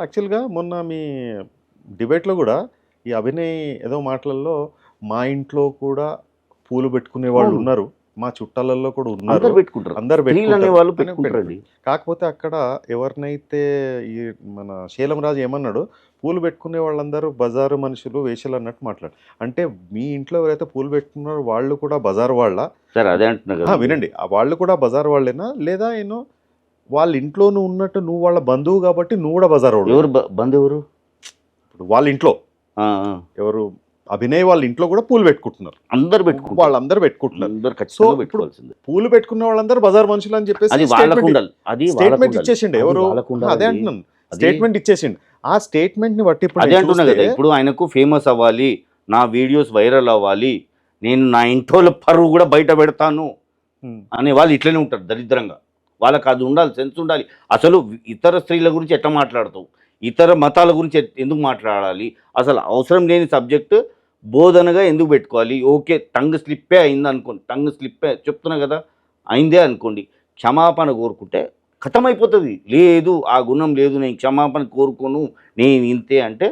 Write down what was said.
యాక్చువల్‌గా మొన్న మీ డిబేట్‌లో గూడా ఈ అభినయ్ ఏదో మాటలలో మా ఇంట్లో కూడా పూలు పెట్టుకునే అవును. వాళ్ళున్నారు. మా చుట్టాలలో కూడా ఉన్నారు. అందరు పెట్టుకుంటారు అందరు పెట్టుకుంటారు. కాకపోతే అక్కడ ఎవరినైతే ఈ మన శీలం రాజు ఏమన్నాడు పూలు పెట్టుకునే వాళ్ళందరూ బజారు మనుషులు వేషలు అన్నట్టు మాట్లాడు అంటే మీ ఇంట్లో ఎవరైతే పూలు పెట్టుకున్నారో వాళ్ళు కూడా బజారు వాళ్ళ సరే అదే అంటున్నా కదా వినండి వాళ్ళు కూడా బజారు వాళ్ళేనా లేదా ఏనో వాళ్ళ ఇంట్లో నువ్వు ఉన్నట్టు నువ్వు వాళ్ళ బంధువు కాబట్టి నువ్వు కూడా బజారు ఎవరు బ- బంధు ఎవరు? ఇప్పుడు వాళ్ళ ఇంట్లో. ఎవరు అభినయ్ వాళ్ళ ఇంట్లో కూడా పూలు పెట్టుకుంటున్నారు. అందరు పెట్టుకుంటారు. వాళ్ళందరూ పెట్టుకుంటున్నారు. అందరు సో ఇప్పుడు పూలు పెట్టుకున్న వాళ్ళందరూ బజార్ మనుషులు అని చెప్పేసి స్టేట్మెంట్. ఇచ్చేసిండు. ఎవరు. అదే అంటున్నాను. స్టేట్మెంట్ ఇచ్చేసిండు. ఆ స్టేట్మెంట్ని బట్టి ఇప్పుడు అదే నేను అంటున్నా కదా ఇప్పుడు ఆయనకు ఫేమస్ అవ్వాలి నా వీడియోస్ వైరల్ అవ్వాలి నేను నా ఇంట్లో పరువు కూడా బయట పెడతాను అనే వాళ్ళు ఇట్లనే ఉంటారు దరిద్రంగా. వాళ్ళకి అది ఉండాలి సెన్స్ ఉండాలి. అసలు ఇతర స్త్రీల గురించి ఎట్లా మాట్లాడతావు? ఇతర మతాల గురించి ఎందుకు మాట్లాడాలి? అసలు అవసరం లేని సబ్జెక్ట్ బోధనగా ఎందుకు పెట్టుకోవాలి? ఓకే టంగ్ స్లిప్పే అయింది అనుకోండి టంగ్ స్లిప్పే చెప్తున్నా కదా అయిందే అనుకోండి. క్షమాపణ కోరుకుంటే ఖతమైపోతుంది లేదు ఆ గుణం లేదు నేను క్షమాపణ కోరుకోను నేను ఇంతే అంటే